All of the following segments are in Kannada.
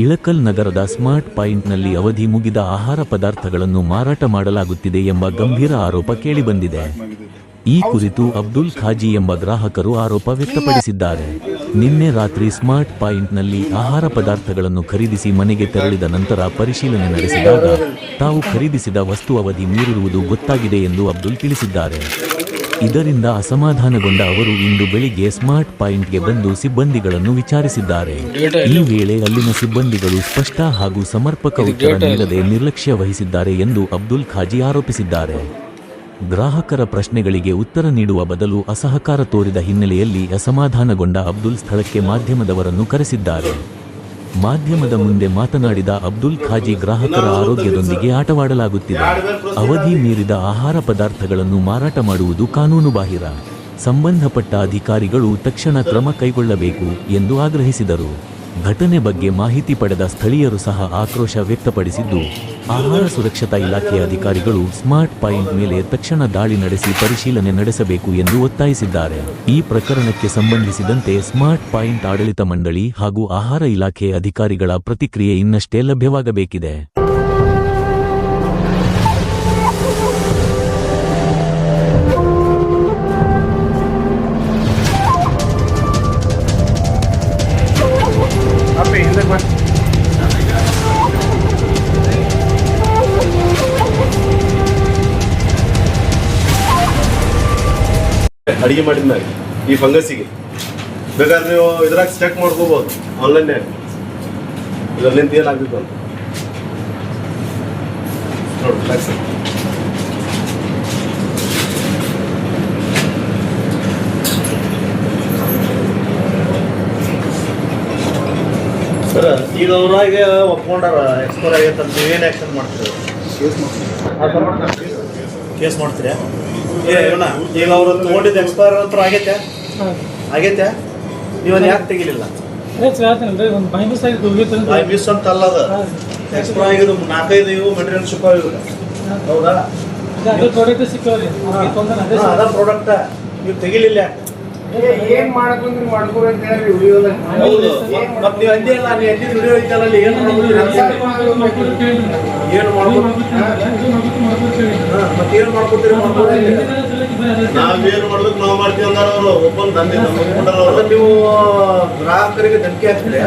ಇಳಕಲ್ ನಗರದ ಸ್ಮಾರ್ಟ್ ಪಾಯಿಂಟ್ನಲ್ಲಿ ಅವಧಿ ಮುಗಿದ ಆಹಾರ ಪದಾರ್ಥಗಳನ್ನು ಮಾರಾಟ ಮಾಡಲಾಗುತ್ತಿದೆ ಎಂಬ ಗಂಭೀರ ಆರೋಪ ಕೇಳಿಬಂದಿದೆ. ಈ ಕುರಿತು ಅಬ್ದುಲ್ ಖಾಜಿ ಎಂಬ ಗ್ರಾಹಕರು ಆರೋಪ ವ್ಯಕ್ತಪಡಿಸಿದ್ದಾರೆ. ನಿನ್ನೆ ರಾತ್ರಿ ಸ್ಮಾರ್ಟ್ ಪಾಯಿಂಟ್ನಲ್ಲಿ ಆಹಾರ ಪದಾರ್ಥಗಳನ್ನು ಖರೀದಿಸಿ ಮನೆಗೆ ತೆರಳಿದ ನಂತರ ಪರಿಶೀಲನೆ ನಡೆಸಿದಾಗ ತಾವು ಖರೀದಿಸಿದ ವಸ್ತು ಅವಧಿ ಮೀರಿರುವುದು ಗೊತ್ತಾಗಿದೆ ಎಂದು ಅಬ್ದುಲ್ ತಿಳಿಸಿದ್ದಾರೆ. ಇದರಿಂದ ಅಸಮಾಧಾನಗೊಂಡ ಅವರು ಇಂದು ಬೆಳಿಗ್ಗೆ ಸ್ಮಾರ್ಟ್ ಪಾಯಿಂಟ್ಗೆ ಬಂದು ಸಿಬ್ಬಂದಿಗಳನ್ನು ವಿಚಾರಿಸಿದ್ದಾರೆ. ಈ ವೇಳೆ ಅಲ್ಲಿನ ಸಿಬ್ಬಂದಿಗಳು ಸ್ಪಷ್ಟ ಹಾಗೂ ಸಮರ್ಪಕ ಉತ್ತರ ನೀಡದೆ ನಿರ್ಲಕ್ಷ್ಯ ವಹಿಸಿದ್ದಾರೆ ಎಂದು ಅಬ್ದುಲ್ ಖಾಜಿ ಆರೋಪಿಸಿದ್ದಾರೆ. ಗ್ರಾಹಕರ ಪ್ರಶ್ನೆಗಳಿಗೆ ಉತ್ತರ ನೀಡುವ ಬದಲು ಅಸಹಕಾರ ತೋರಿದ ಹಿನ್ನೆಲೆಯಲ್ಲಿ ಅಸಮಾಧಾನಗೊಂಡ ಅಬ್ದುಲ್ ಸ್ಥಳಕ್ಕೆ ಮಾಧ್ಯಮದವರನ್ನು ಕರೆಸಿದ್ದಾರೆ. ಮಾಧ್ಯಮದ ಮುಂದೆ ಮಾತನಾಡಿದ ಅಬ್ದುಲ್ ಖಾಜಿ ಗ್ರಾಹಕರ ಆರೋಗ್ಯದೊಂದಿಗೆ ಆಟವಾಡಲಾಗುತ್ತಿದೆ. ಅವಧಿ ಮೀರಿದ ಆಹಾರ ಪದಾರ್ಥಗಳನ್ನು ಮಾರಾಟ ಮಾಡುವುದು ಕಾನೂನುಬಾಹಿರ ಸಂಬಂಧಪಟ್ಟ ಅಧಿಕಾರಿಗಳು ತಕ್ಷಣ ಕ್ರಮ ಕೈಗೊಳ್ಳಬೇಕು ಎಂದು ಆಗ್ರಹಿಸಿದರು. ಘಟನೆ ಬಗ್ಗೆ ಮಾಹಿತಿ ಪಡೆದ ಸ್ಥಳೀಯರು ಸಹ ಆಕ್ರೋಶ ವ್ಯಕ್ತಪಡಿಸಿದ್ದು, ಆಹಾರ ಸುರಕ್ಷತಾ ಇಲಾಖೆಯ ಅಧಿಕಾರಿಗಳು ಸ್ಮಾರ್ಟ್ ಪಾಯಿಂಟ್ ಮೇಲೆ ತಕ್ಷಣ ದಾಳಿ ನಡೆಸಿ ಪರಿಶೀಲನೆ ನಡೆಸಬೇಕು ಎಂದು ಒತ್ತಾಯಿಸಿದ್ದಾರೆ. ಈ ಪ್ರಕರಣಕ್ಕೆ ಸಂಬಂಧಿಸಿದಂತೆ ಸ್ಮಾರ್ಟ್ ಪಾಯಿಂಟ್ ಆಡಳಿತ ಮಂಡಳಿ ಹಾಗೂ ಆಹಾರ ಇಲಾಖೆ ಅಧಿಕಾರಿಗಳ ಪ್ರತಿಕ್ರಿಯೆ ಇನ್ನಷ್ಟೇ ಲಭ್ಯವಾಗಬೇಕಿದೆ. ಹಿಂದೆ ಅಡಿಗೆ ಮಾಡಿದ್ಮ್ಯಾಗ ಈ ಫಂಗಸ್ಸಿಗೆ. ಬೇಕಾದ್ರೆ ನೀವು ಇದ್ರಾಗ ಚೆಕ್ ಮಾಡ್ಕೋಬೋದು ಆನ್ಲೈನ್ ಇದರಲ್ಲಿಂದ ಏನಾಗ್ತಿತ್ತು ಅಂತ. ನೋಡಿ ಸರ್ ಈಗ ಅವ್ರಾಗೆ ಒಪ್ಕೊಂಡಾರ ಎಕ್ಸ್ಪೈರ್ ಆಗೈತೆ ಅಂತ ಏನು ಆ್ಯಕ್ಷನ್ ಮಾಡ್ತೀರಿ? ಕೇಸ್ ಮಾಡ್ತೀರಾ? ಏ ಇವನ ಈಗ ಅವರು ತೊಗೊಂಡಿದ್ದು ಎಕ್ಸ್ಪೈರ್ ಅಂತ ಆಗೈತೆ? ಆಗೈತೆ? ನೀವನ್ನ ಯಾಕೆ ತೆಗಿಲಿಲ್ಲ? ಐ ಮಿಸ್ ಅಂತ ಅಲ್ಲ ಅದು. ಎಕ್ಸ್ಪೈರ್ ಆಗಿದ್ದು ನಾಲ್ಕೈದು ಇವು ಮೆಟೀರಿಯಲ್ ಶಿಪ್ ಆಗಿವೆ ಹೌದಾ? ಅದ ಪ್ರಾಡಕ್ಟ ನೀವು ತೆಗಿಲಿಲ್ಲ ಯಾಕೆ? ಏನ್ ಮಾಡಕೊಂಡ್ರಿ ಮಾಡ್ಕೊರಿ ಅಂತ ಹೇಳಿ ವಿಡಿಯೋದಾಗ ಹೌದು. ಮತ್ತೆ ನೀವು ಅಂದೇ ಅಲ್ಲ ನೀವು ಎಲ್ಲಿ ವಿಡಿಯೋ ಐತಲ್ಲ ಅಲ್ಲಿ ಏನು ಏನು ಮಾಡ್ಬೋದು? ಮತ್ತೆ ಏನು ಮಾಡ್ಕೊತೀರಿ ನಾವೇನು ಮಾಡ್ಬೇಕು ನಾವು ಮಾಡ್ತೀವಿ ಅಂದಾರ ಅವರು. ಓಪನ್ ದಂಧೆ ನಮಗೆ ನೀವು ಗ್ರಾಹಕರಿಗೆ ಧಮಕಿ ಹಾಕ್ತೀರಿ?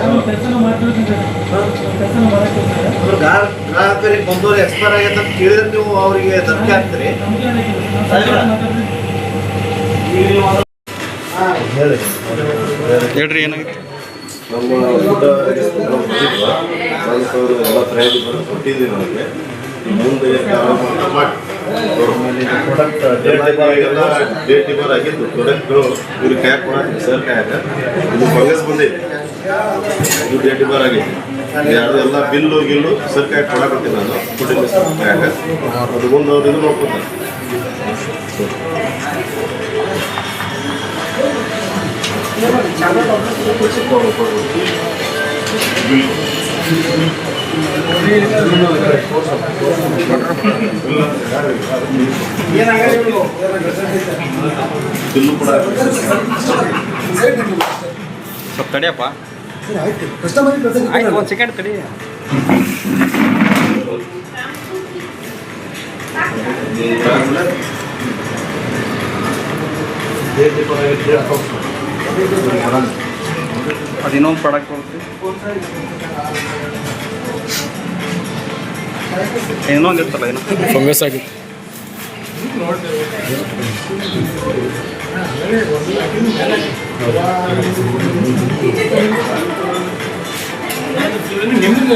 ಗ್ರಾಹಕರಿಗೆ ಬಂದವರು ಎಕ್ಸ್ಪೈರ್ ಆಗೈತೆ ಅಂತ ಕೇಳಿದ್ರೆ ನೀವು ಅವರಿಗೆ ಧಮಕಿ ಹಾಕ್ತೀರಿ ಈಗ ನೀವು ಅದನ್ನ- ಹಾ, ಹೇಳಿ ಹೇಳ್ರಿ ಏನಾಗಿತ್ತು ನಮ್ಮ ಊಟ ಅವರು ಎಲ್ಲ ತರಹದ ಕೊಟ್ಟಿದ್ದೀವಿ ನಮಗೆ ಮುಂದೆ ಮಾಡಿ ಡೇಟ್ ಡಿಬರ್ ಆಗಿದ್ದು ಪ್ರಾಡಕ್ಟ್ಗಳು ಇವ್ರಿಗೆ ಕ್ಯಾಪ್ ಕೊಡಕ್ಕೆ ಸರ್ ಕೈಯಾಗ ಇದು ಫಂಗಸ್ ಬಂದೈತಿ ಇದು ಡೇಟ್ ಡಿಬರ್ ಆಗೈತಿ ಯಾರು ಎಲ್ಲ ಬಿಲ್ಲು ಗಿಲ್ಲು ಸರ್ ಕೊಡಕತ್ತೀನಿ ನಾನು ಫುಡ್ ಸರ್ ಕೈಯಾಗ ಅದು ಮುಂದೆ ಅವ್ರು ಇದು ನೋಡ್ಕೊತಾರೆ ಬಿಲ್ಲು ಕೂಡ ಸ್ವಲ್ಪ ತಡಿಯಪ್ಪ ಆಯ್ತು ಒಂದು ಸೆಕೆಂಡ್ ತಡಿ ಡೇಟ್ ಅದು ಇನ್ನೊಂದು ಪ್ರಾಡಕ್ಟ್ ಬರುತ್ತೆ ಇನ್ನೊಂದು ಇರ್ತಲ್ಲ ಏನೋ. ಫಂಗಸ್ ಆಗಿತ್ತು ನಿಮ್ದು